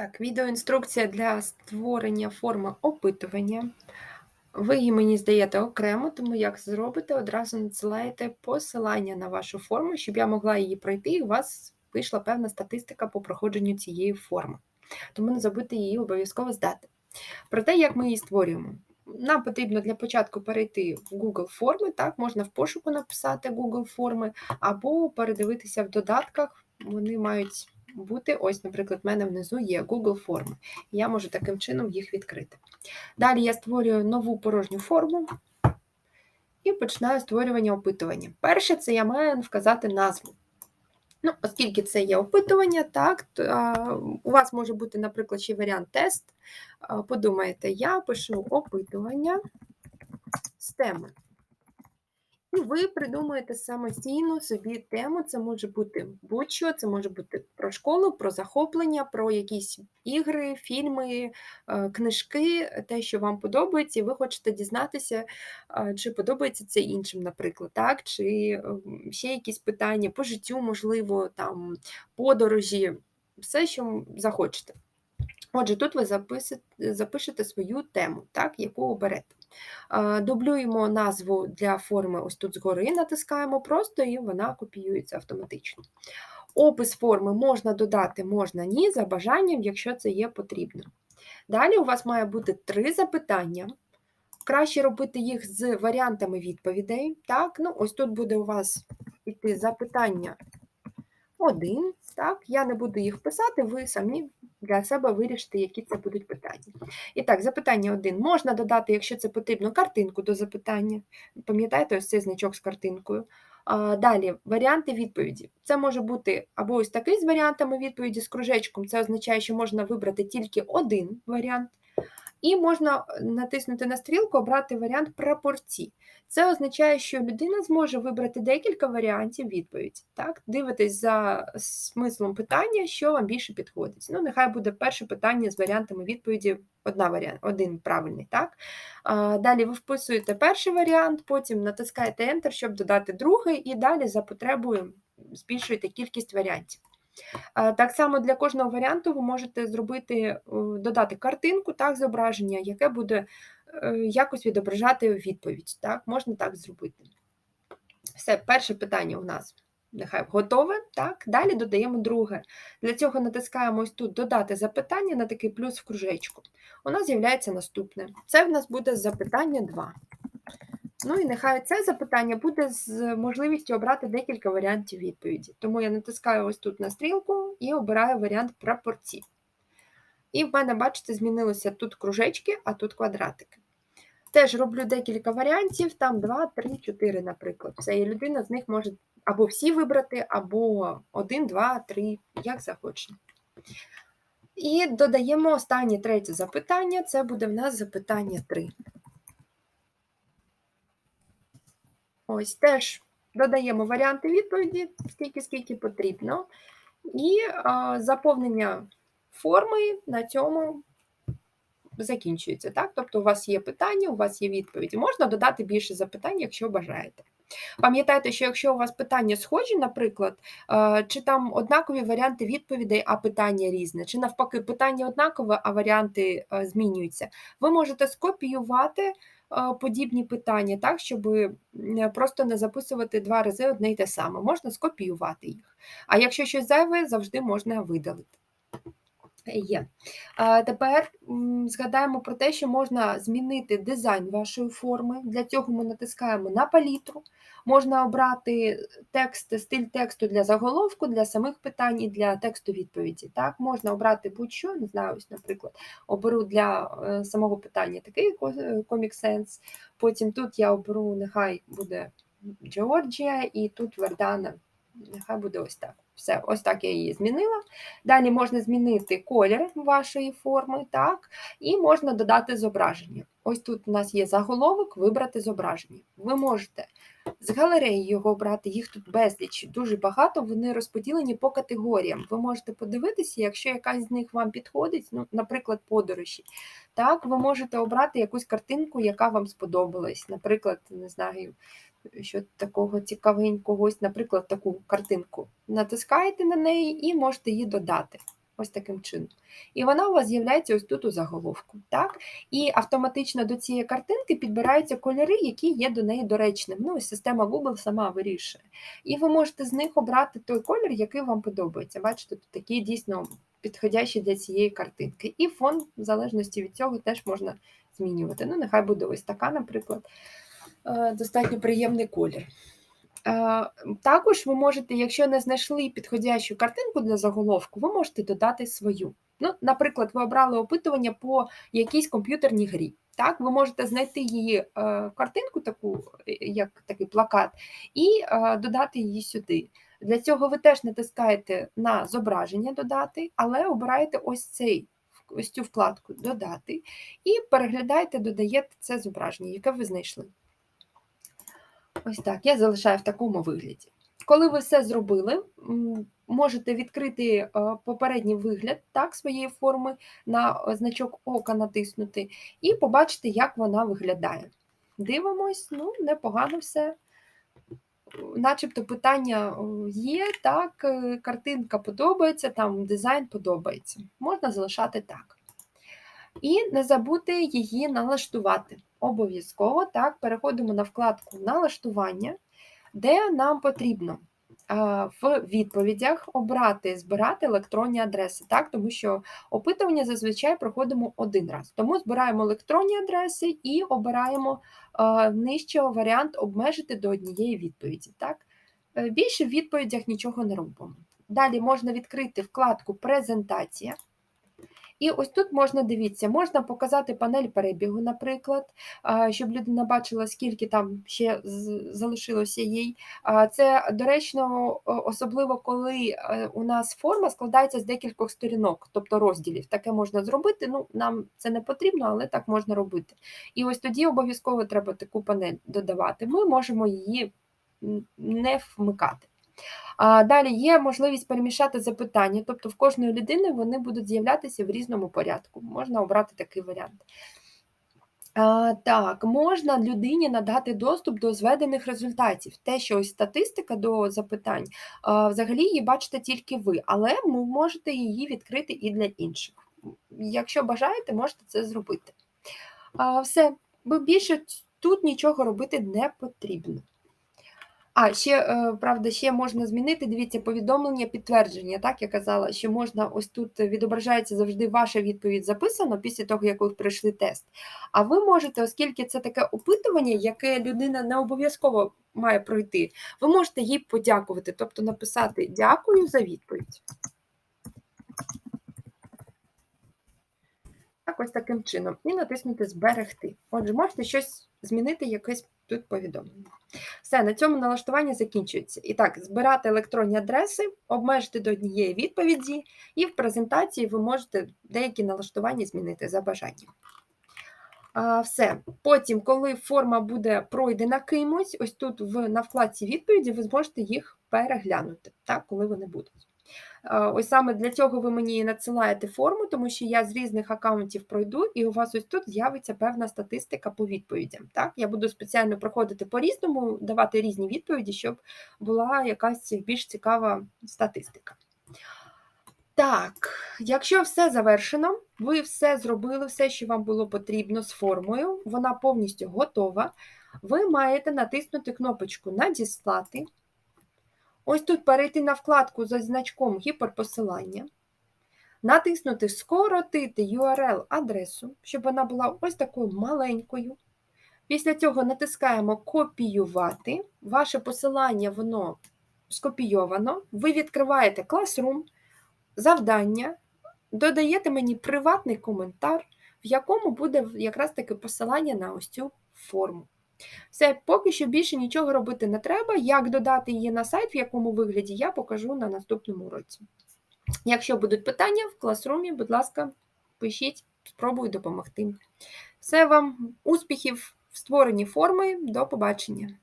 Так, відеоінструкція для створення форми опитування. Ви її мені здаєте окремо, тому як зробите, одразу надсилаєте посилання на вашу форму, щоб я могла її пройти, і у вас вийшла певна статистика по проходженню цієї форми. Тому не забудьте її обов'язково здати. Про те, як ми її створюємо. Нам потрібно для початку перейти в Google форми, так, можна в пошуку написати Google форми, або передивитися в додатках, вони мають бути. Ось, наприклад, в мене внизу є Google форми. Я можу таким чином їх відкрити. Далі я створюю нову порожню форму і починаю створювання опитування. Перше, це я маю вказати назву. Ну, Оскільки це є опитування, так, то, а, у вас може бути, наприклад, ще варіант тест. А, подумаєте, я пишу опитування з теми. І ви придумуєте самостійно собі тему. Це може бути будь-що, це може бути про школу, про захоплення, про якісь ігри, фільми, е, книжки, те, що вам подобається, і ви хочете дізнатися, чи подобається це іншим, наприклад, так? чи ем, ще якісь питання по життю, можливо, там подорожі, все, що захочете. Отже, тут ви записите, запишете свою тему, так, яку оберете. Дублюємо назву для форми ось тут згори, натискаємо просто, і вона копіюється автоматично. Опис форми можна додати, можна ні, за бажанням, якщо це є потрібно. Далі у вас має бути три запитання. Краще робити їх з варіантами відповідей. Так, ну Ось тут буде у вас йти запитання один. Так, Я не буду їх писати, ви самі для себе вирішити, які це будуть питання. І так, запитання один. Можна додати, якщо це потрібно, картинку до запитання. Пам'ятаєте, ось цей значок з картинкою. Далі варіанти відповіді. Це може бути або ось такий з варіантами відповіді з кружечком. Це означає, що можна вибрати тільки один варіант. І можна натиснути на стрілку, обрати варіант прапорці. Це означає, що людина зможе вибрати декілька варіантів відповіді. Так? Дивитесь за смислом питання, що вам більше підходить. Ну, Нехай буде перше питання з варіантами відповіді, одна варіант, один правильний. Так? А, Далі ви вписуєте перший варіант, потім натискаєте Enter, щоб додати другий, і далі за потребою збільшуєте кількість варіантів. Так само для кожного варіанту ви можете зробити, е, додати картинку, так, зображення, яке буде е, якось відображати відповідь. Так, Можна так зробити. Все, перше питання у нас нехай готове. Так, Далі додаємо друге. Для цього натискаємо ось тут додати запитання на такий плюс в кружечку. У нас з'являється наступне. Це в нас буде запитання 2. Ну і нехай це запитання буде з можливістю обрати декілька варіантів відповіді. Тому я натискаю ось тут на стрілку і обираю варіант прапорці. І в мене, бачите, змінилося тут кружечки, а тут квадратики. Теж роблю декілька варіантів, там 2, 3, 4, наприклад. Все, і людина з них може або всі вибрати, або 1, 2, 3, як захоче. І додаємо останнє третє запитання це буде в нас запитання 3. Ось теж додаємо варіанти відповіді, стільки, скільки потрібно. І а, заповнення форми на цьому закінчується. Так? Тобто, у вас є питання, у вас є відповіді. Можна додати більше запитань, якщо бажаєте. Пам'ятайте, що якщо у вас питання схожі, наприклад, чи там однакові варіанти відповідей, а питання різне, чи навпаки, питання однакове, а варіанти змінюються, ви можете скопіювати подібні питання, так, щоб просто не записувати два рази одне й те саме. Можна скопіювати їх. А якщо щось зайве, завжди можна видалити. Є. А Тепер згадаємо про те, що можна змінити дизайн вашої форми. Для цього ми натискаємо на палітру. Можна обрати текст, стиль тексту для заголовку, для самих питань і для тексту відповіді. Так, Можна обрати будь-що, не знаю, ось, наприклад, оберу для е, самого питання такий е, Comic Sans. Потім тут я оберу, нехай буде Джорджія, і тут Вердана, нехай буде ось так. Все, ось так я її змінила. Далі можна змінити колір вашої форми, так, і можна додати зображення. Ось тут у нас є заголовок, вибрати зображення. Ви можете з галереї його обрати, їх тут безліч, дуже багато, вони розподілені по категоріям. Ви можете подивитися, якщо якась з них вам підходить, ну, наприклад, подорожі. Так, ви можете обрати якусь картинку, яка вам сподобалась. Наприклад, не знаю, що такого цікавенького, ось, наприклад, таку картинку. Натискаєте на неї і можете її додати. Ось таким чином. І вона у вас з'являється ось тут у заголовку. Так? І автоматично до цієї картинки підбираються кольори, які є до неї доречними. Ну, Система Google сама вирішує. І ви можете з них обрати той колір, який вам подобається. Бачите, тут такі дійсно підходящі для цієї картинки. І фон, в залежності від цього, теж можна змінювати. Ну, нехай буде ось така, наприклад, е, достатньо приємний колір. Е, також ви можете, якщо не знайшли підходящу картинку для заголовку, ви можете додати свою. Ну, Наприклад, ви обрали опитування по якійсь комп'ютерній грі. Так, Ви можете знайти її е, картинку, таку, як такий плакат, і додати її сюди. Для цього ви теж натискаєте на зображення додати, але обираєте ось цей ось цю вкладку Додати і переглядаєте, додаєте це зображення, яке ви знайшли. Ось так, я залишаю в такому вигляді. Коли ви все зробили, можете відкрити е, попередній вигляд так, своєї форми на значок ока натиснути, і побачити, як вона виглядає. Дивимось, ну, непогано все начебто питання є, так, е, картинка подобається, там дизайн подобається. Можна залишати так. І не забути її налаштувати. Обов'язково так, переходимо на вкладку Налаштування, де нам потрібно в відповідях обрати, збирати електронні адреси, так, тому що опитування зазвичай проходимо один раз. Тому збираємо електронні адреси і обираємо нижче варіант обмежити до однієї відповіді. Так. Е, більше в відповідях нічого не робимо. Далі можна відкрити вкладку Презентація. І ось тут можна дивіться, можна показати панель перебігу, наприклад, щоб людина бачила, скільки там ще залишилося їй. Це доречно, особливо коли е, у нас форма складається з декількох сторінок, тобто розділів. Таке можна зробити. Ну, Нам це не потрібно, але так можна робити. І ось тоді обов'язково треба таку панель додавати. Ми можемо її не вмикати. Далі є можливість перемішати запитання, тобто в кожної людини вони будуть з'являтися в різному порядку. Можна обрати такий варіант. Так, можна людині надати доступ до зведених результатів. Те, що ось статистика до запитань, взагалі її бачите тільки ви, але ви можете її відкрити і для інших. Якщо бажаєте, можете це зробити. Все, більше тут нічого робити не потрібно. А, ще, е, правда, ще можна змінити, дивіться, повідомлення, підтвердження. Так, я казала, що можна ось тут відображається завжди ваша відповідь записано після того, як ви пройшли тест. А ви можете, оскільки це таке опитування, яке людина не обов'язково має пройти, ви можете їй подякувати, тобто написати Дякую за відповідь. Так, ось таким чином. І натиснути Зберегти. Отже, можете щось змінити, якесь тут повідомлення. Все, на цьому налаштування закінчується. І так, збирати електронні адреси, обмежити до однієї відповіді, і в презентації ви можете деякі налаштування змінити за бажанням. Все. Потім, коли форма буде пройдена кимось, ось тут в, на вкладці відповіді ви зможете їх переглянути, так, коли вони будуть. Ось саме для цього ви мені надсилаєте форму, тому що я з різних аккаунтів пройду, і у вас ось тут з'явиться певна статистика по відповідям. Так? Я буду спеціально проходити по-різному, давати різні відповіді, щоб була якась більш цікава статистика. Так, якщо все завершено, ви все зробили, все, що вам було потрібно з формою, вона повністю готова. Ви маєте натиснути кнопочку Надіслати. Ось тут перейти на вкладку за значком гіперпосилання, натиснути Скоротити URL-адресу, щоб вона була ось такою маленькою. Після цього натискаємо Копіювати. Ваше посилання воно скопійовано. Ви відкриваєте Classroom, завдання, додаєте мені приватний коментар, в якому буде якраз таки посилання на ось цю форму. Все, поки що більше нічого робити не треба. Як додати її на сайт, в якому вигляді, я покажу на наступному уроці. Якщо будуть питання в класрумі, будь ласка, пишіть, спробую допомогти. Все вам, успіхів в створенні форми, до побачення!